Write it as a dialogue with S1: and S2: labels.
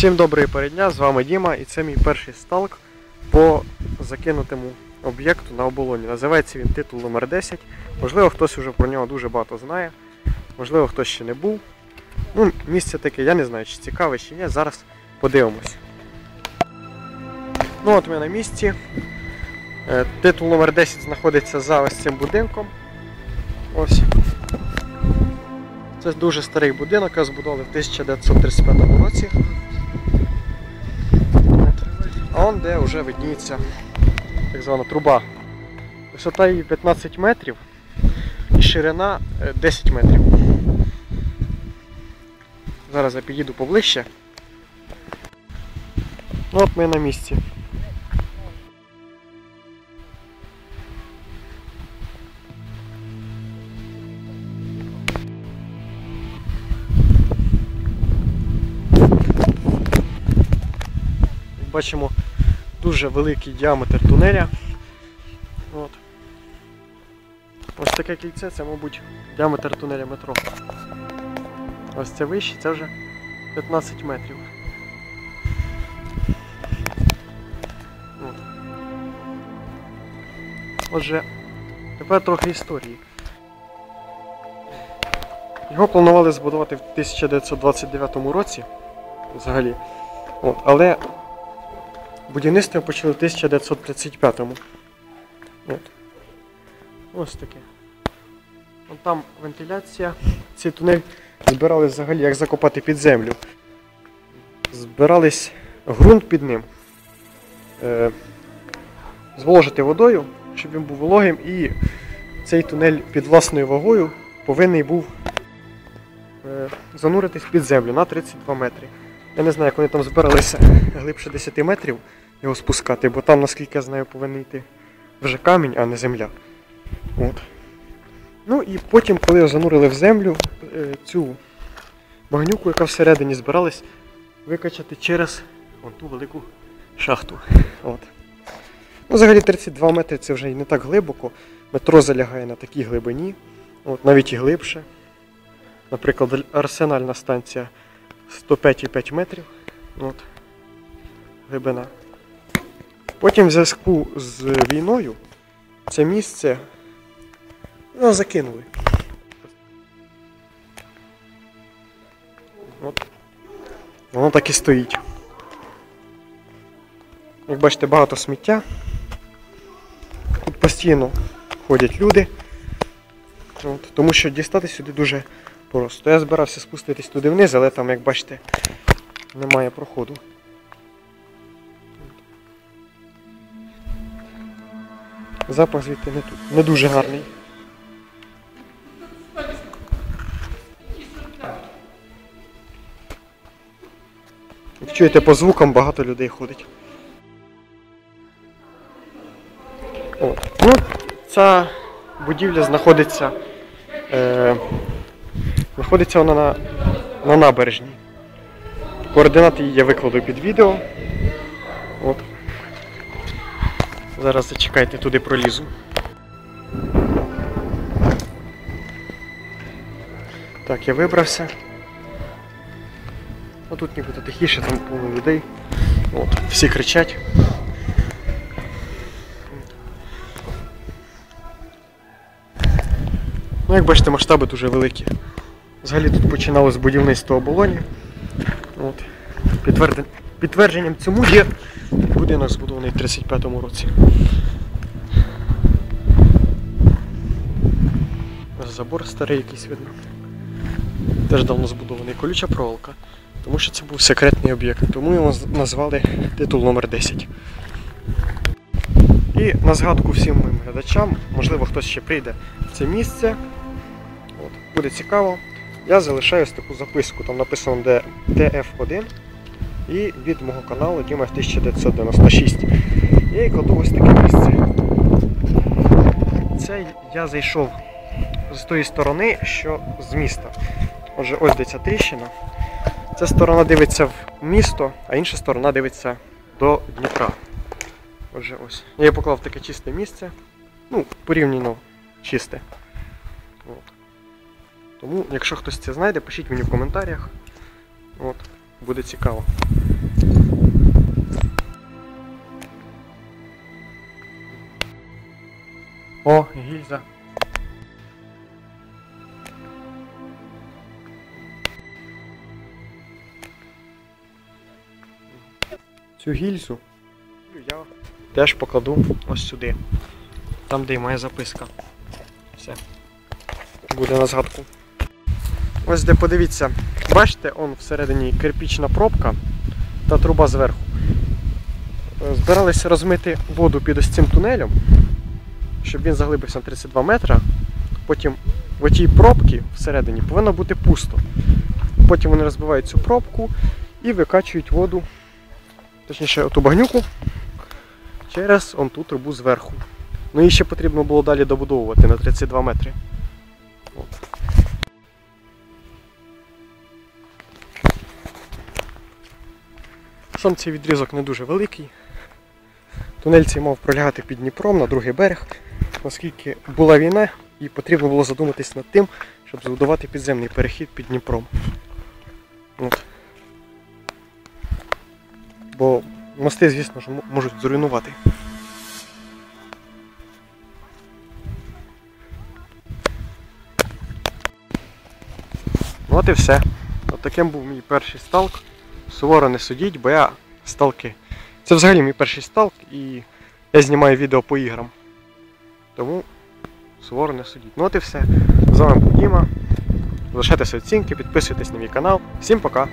S1: Всім доброї передня, з вами Діма і це мій перший сталк по закинутому об'єкту на оболоні. Називається він титул номер 10 Можливо, хтось вже про нього дуже багато знає, можливо, хтось ще не був. Ну, місце таке, я не знаю, чи цікаве, чи ні. Зараз подивимось. Ну от ми на місці. Е, Титул номер 10 знаходиться за ось цим будинком. Ось. Це дуже старий будинок, його збудували в 1935 році. Он де вже видніється так звана труба. Висота її 15 метрів і ширина е, 10 метрів. Зараз я підійду поближче. Ну, От ми на місці. Бачимо, дуже великий діаметр тунеля. От. Ось таке кільце, це, мабуть, діаметр тунеля метро. Ось це вище, це вже 15 метрів. От. Отже, тепер трохи історії. Його планували збудувати в 1929 році взагалі. От, але будівництво почали в 1935-му. От. Ось таке. Вон там вентиляція. Цей тунель збирали взагалі як закопати під землю. Збирались ґрунт під ним. Е, зволожити водою, щоб він був вологим, і цей тунель під власною вагою повинен був е, зануритись під землю на 32 метри. Я не знаю, як вони там збиралися глибше 10 метрів його спускати, бо там, наскільки я знаю, повинен йти вже камінь, а не земля. От. Ну і потім, коли занурили в землю, е, цю багнюку, яка всередині збиралась, викачати через вон ту велику шахту. От. Ну, взагалі 32 метри це вже і не так глибоко. Метро залягає на такій глибині, от, навіть і глибше. Наприклад, арсенальна станція 105,5 метрів. От. Глибина. Потім в зв'язку з війною це місце ну, закинули. От. Воно так і стоїть. Як бачите, багато сміття. Тут постійно ходять люди. От, тому що дістати сюди дуже просто. Я збирався спуститись туди вниз, але там, як бачите, немає проходу. Запах звідти не, ту- не дуже гарний. Як чуєте, по звукам багато людей ходить. От. Ну, ця будівля знаходиться. Е, знаходиться вона на, на набережній. Координати її я викладу під відео. От. Зараз зачекайте, туди пролізу. Так, я вибрався. А тут нібито тихіше, там повно людей. От, всі кричать. Ну, як бачите, масштаби дуже великі. Взагалі тут починалось будівництво оболоні. От. Підтвердженням цьому є будинок збудований в 35-му році. Забор старий якийсь видно. Теж давно збудований колюча проволока, тому що це був секретний об'єкт, тому його назвали титул номер 10. І на згадку всім моїм глядачам, можливо хтось ще прийде в це місце. От, буде цікаво. Я залишаю ось таку записку, там написано де DF1 і від мого каналу Діма 1996. Я і кладу ось таке місце. Це я зайшов з тої сторони, що з міста. Отже, ось де ця тріщина. Ця сторона дивиться в місто, а інша сторона дивиться до Дніпра. Отже, ось. Я поклав таке чисте місце. Ну, порівняно чисте. От. Тому, якщо хтось це знайде, пишіть мені в коментарях. От. Буде цікаво. О, гільза. Цю гільзу я теж покладу ось сюди. Там, де і моя записка. Все. Буде на згадку. Ось де подивіться, бачите, он всередині кирпічна пробка та труба зверху. Збиралися розмити воду під ось цим тунелем, щоб він заглибився на 32 метри. Потім в цій пробці всередині повинно бути пусто. Потім вони розбивають цю пробку і викачують воду, точніше оту багнюку, через он ту трубу зверху. Ну і ще потрібно було далі добудовувати на 32 метри. От. Сам цей відрізок не дуже великий. Тунель цей мав пролягати під Дніпром на другий берег, оскільки була війна і потрібно було задуматись над тим, щоб збудувати підземний перехід під Дніпром. От. Бо мости, звісно ж, можуть зруйнувати. Ну от і все. От таким був мій перший сталк. Суворо не судіть, бо я сталки. Це взагалі мій перший сталк і я знімаю відео по іграм. Тому суворо не судіть. Ну от і все. З вами був Діма. Залишайтеся оцінки, підписуйтесь на мій канал. Всім пока!